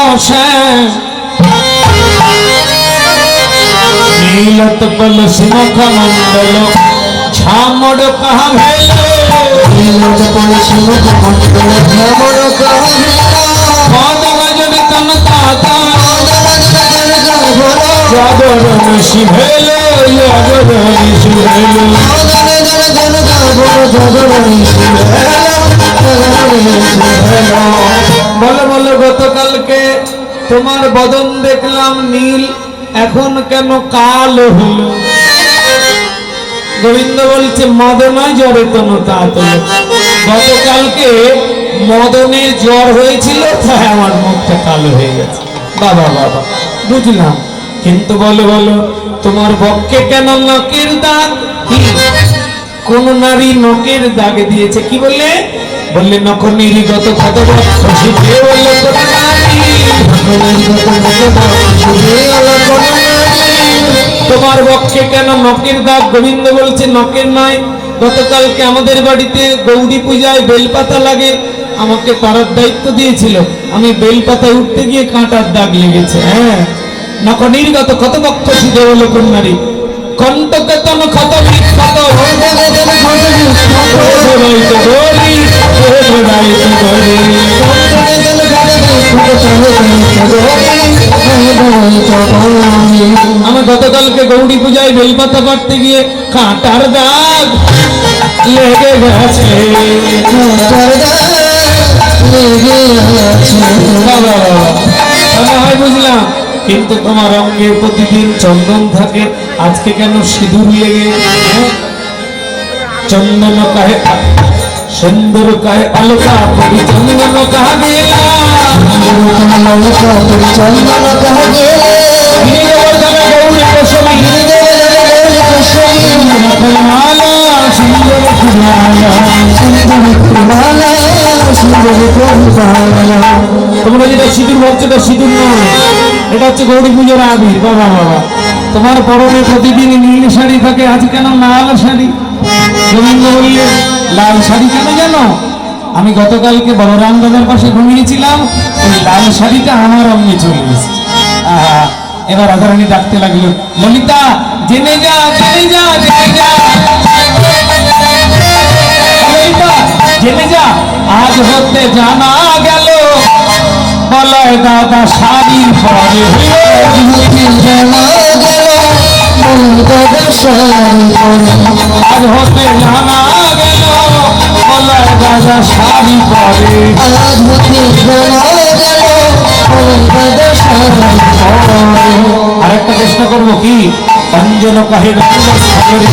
অশ্যাম নীলত কলস মুখ মন্ডল ছামড় কাহা ভেল পদ গজব তন তাতা জাগরণ শিভেল জাগরণ শিভেল। বলো বলো গতকালকে তোমার বদন দেখলাম নীল, এখন কেন কাল হলো? গোবিন্দ বলছে মদনায় জ্বরে তা গতকালকে মদনে জ্বর হয়েছিল, তাই আমার মুখটা কালো হয়ে গেছে। বাবা বাবা, বুঝলাম। কিন্তু বলো বলো, তোমার বক্ষে কেন নকের দাগ? কোন নারী নকের দাগ দিয়েছে, কি বললে? বললে নখনির গত কত বছর বললে কোন নারী তোমার বক্ষে কেন নকের দাগ গোবিন্দ বলছে নকের নয় গতকালকে আমাদের বাড়িতে গৌরী পূজায় বেলপাতা লাগে আমাকে করার দায়িত্ব দিয়েছিল আমি বেলপাতায় উঠতে গিয়ে কাঁটার দাগ লেগেছে হ্যাঁ নকনির্গত কত বক্ষ হলো কন্যারী কণ্টকেতন ক্ষত বিক্ষত আমি গতকালকে গৌরী পূজায় বেলপাতা পাড়তে গিয়ে কাঁটার দাগ লেগে গেছে। বুঝলাম, কিন্তু তোমার অঙ্গে প্রতিদিন চন্দন থাকে, আজকে কেন সিঁদুর লেগে হ্যাঁ? চন্দন কাহে সুন্দর কাহে আলোকা চন্দন কাহা তোমরা যেটা সিঁদুর ভাবছ, এটা সিঁদুর নয়। এটা হচ্ছে গৌরী পুজোর আবির, বাবা বাবা। তোমার পরনে প্রতিদিন নীল শাড়ি থাকে, আজ কেন লাল শাড়ি? গোবিন্দ বললে লাল শাড়ি কেন জানো? আমি গতকালকে বলরাম দাদার পাশে ঘুমিয়েছিলাম ওই লাল শাড়িটা আমার অঙ্গে চলে আহা, এবার রাধারানী ডাকতে লাগল ললিতা জেনে যা জেনে যা জেনে যা। ললিতা জেনে যা আজ হতে জানা গেল বলয় দাদা শাড়ি পরে আজ হতে জানা গেল বলয় দাদা শাড়ি পরে আরেকটা চেষ্টা করব কি? অঞ্জন কহে রঙ্গ সাগরে।